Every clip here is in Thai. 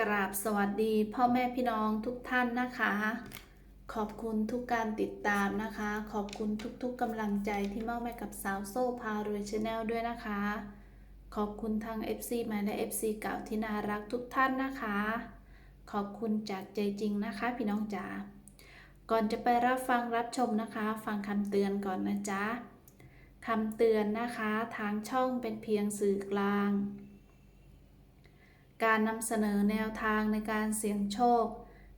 กราบสวัสดีพ่อแม่พี่น้องทุกท่านนะคะ ขอบคุณทุกการติดตามนะคะ ขอบคุณทุกๆกำลังใจที่มอบให้กับสาวโซ่พารวยชาแนลด้วยนะคะ ขอบคุณทาง FC ใหม่และ FC เก่าที่น่ารักทุกท่านนะคะ ขอบคุณจากใจจริงนะคะพี่น้องจ๋าก่อนจะไปรับฟังรับชมนะคะ ฟังคำเตือนก่อนนะจ๊ะคำเตือนนะคะ ทางช่องเป็นเพียงสื่อกลาง การนำเสนอแนวทางในการเสี่ยงโชค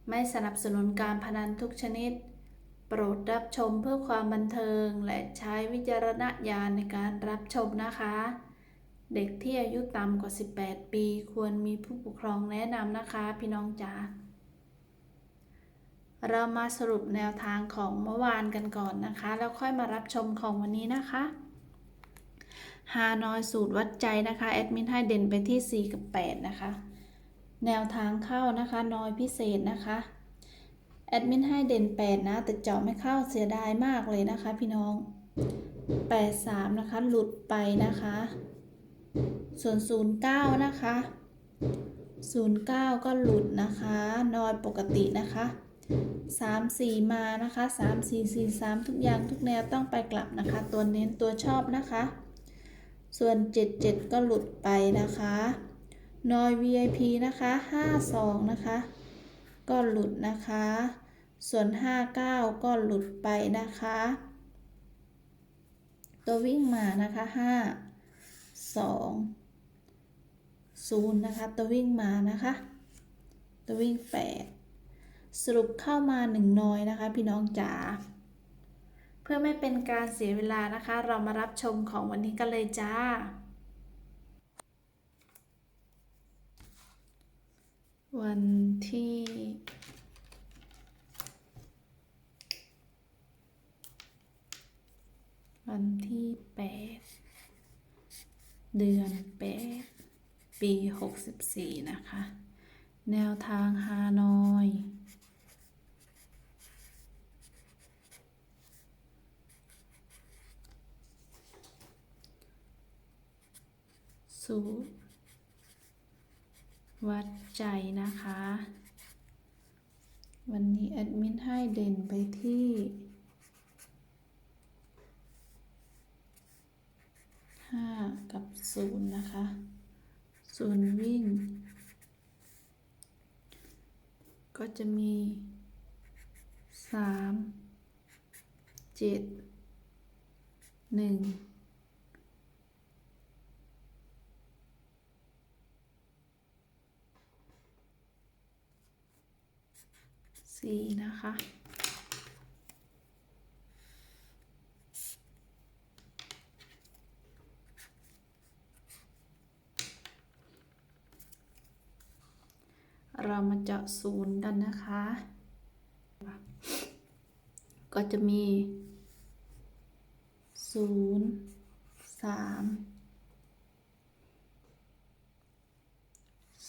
ไม่สนับสนุนการพนันทุกชนิด โปรดรับชมเพื่อความบันเทิงและใช้วิจารณญาณในการรับชมนะคะ เด็กที่อายุต่ำกว่า 18 ปี ควรมีผู้ปกครองแนะนำนะคะ พี่น้องจ๋าเรามาสรุปแนวทางของเมื่อวานกันก่อนนะคะ แล้วค่อยมารับชมของวันนี้นะคะ ฮานอยสูตรวัดใจนะคะแอดมินให้เด่นไปที่ 4 กับ 8 นะคะ แนวทางเข้านะคะนอยพิเศษนะคะแอดมินให้เด่น 8 นะ แต่เจาะไม่เข้าเสียดายมากเลยนะคะ พี่น้อง 83 นะคะ หลุดไปนะคะ ส่วน 09 นะคะ 09 ก็หลุดนะคะ นอยปกตินะคะ3 4มานะคะ3 4 4 3ทุกอย่างทุกแนวต้องไปกลับนะคะ ตัวเน้นตัวชอบนะคะ ส่วน 77 ก็หลุดไปนะคะนอย VIP นะคะ 52 นะคะ ก็หลุดนะคะ ส่วน 59 ก็หลุดไปนะคะ ตัววิ่งมานะคะ 5 2 0 นะคะ ตัววิ่งมานะคะ ตัววิ่ง 8 สรุปเข้ามา 1 น้อยนะคะ พี่น้องจ๋า พื่อไม่เป็นการเสียเวลานะคะ เรามารับชมของวันนี้กันเลยจ้า วันที่วันที่แปดเดือนแปดปีหกสิบสี่นะคะ แนวทางฮานอย สูตรวัดใจนะคะ วันนี้แอดมินให้เด่นไปที่ห้ากับศูนย์นะคะศูนย์วิ่ง ก็จะมีสามเจ็ดหนึ่ง สี่นะคะ เรามาเจาะศูนย์กันนะคะ ก็จะมีศูนย์สาม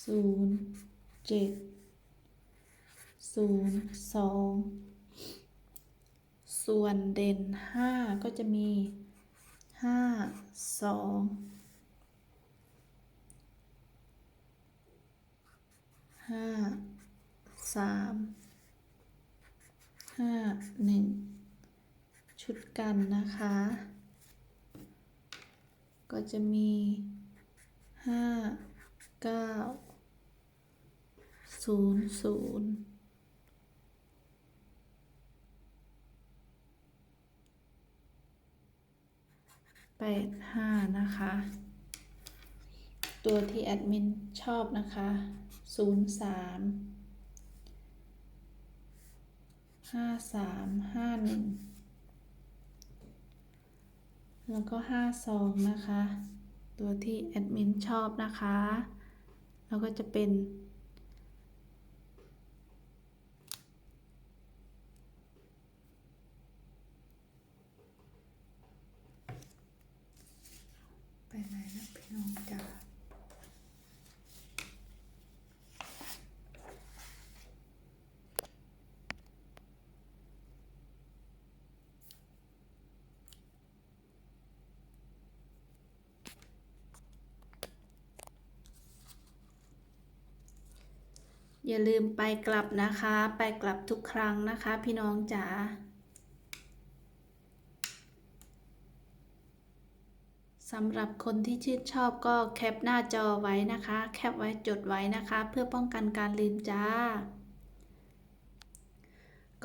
ศูนย์เจ็ด ศูนย์สองส่วนเด่นห้าก็จะมีห้าสองห้าสามห้าหนึ่งชุดกันนะคะ ก็จะมีห้าเก้าศูนย์ศูนย์ แปดห้านะคะ ตัวที่แอดมินชอบนะคะศูนย์สามห้าสามห้าหนึ่งแล้วก็ห้าสองนะคะ ตัวที่แอดมินชอบนะคะ แล้วก็จะเป็น ไปไหนนะพี่น้องจ๋า อย่าลืมไปกลับนะคะ ไปกลับทุกครั้งนะคะ พี่น้องจ๋าสำหรับคนที่ชื่นชอบก็แคปหน้าจอไว้นะคะ แคปไว้จดไว้นะคะ เพื่อป้องกันการลืมจ้า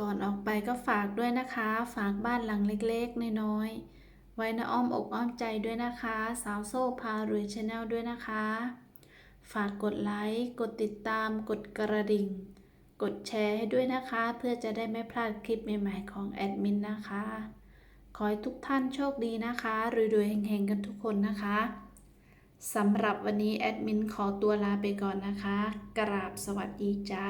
ก่อนออกไปก็ฝากด้วยนะคะ ฝากบ้านหลังเล็กๆ น้อยๆ ไว้ในอ้อมอกอ้อมใจด้วยนะคะ สาวโซ่พารวยชาแนลด้วยนะคะ ฝากกดไลค์ กดติดตาม กดกระดิ่ง กดแชร์ให้ด้วยนะคะ เพื่อจะได้ไม่พลาดคลิปใหม่ๆของแอดมินนะคะ ขอให้ทุกท่านโชคดีนะคะรวยๆเฮงๆกันทุกคนนะคะสำหรับวันนี้แอดมินขอตัวลาไปก่อนนะคะ กราบสวัสดีจ้า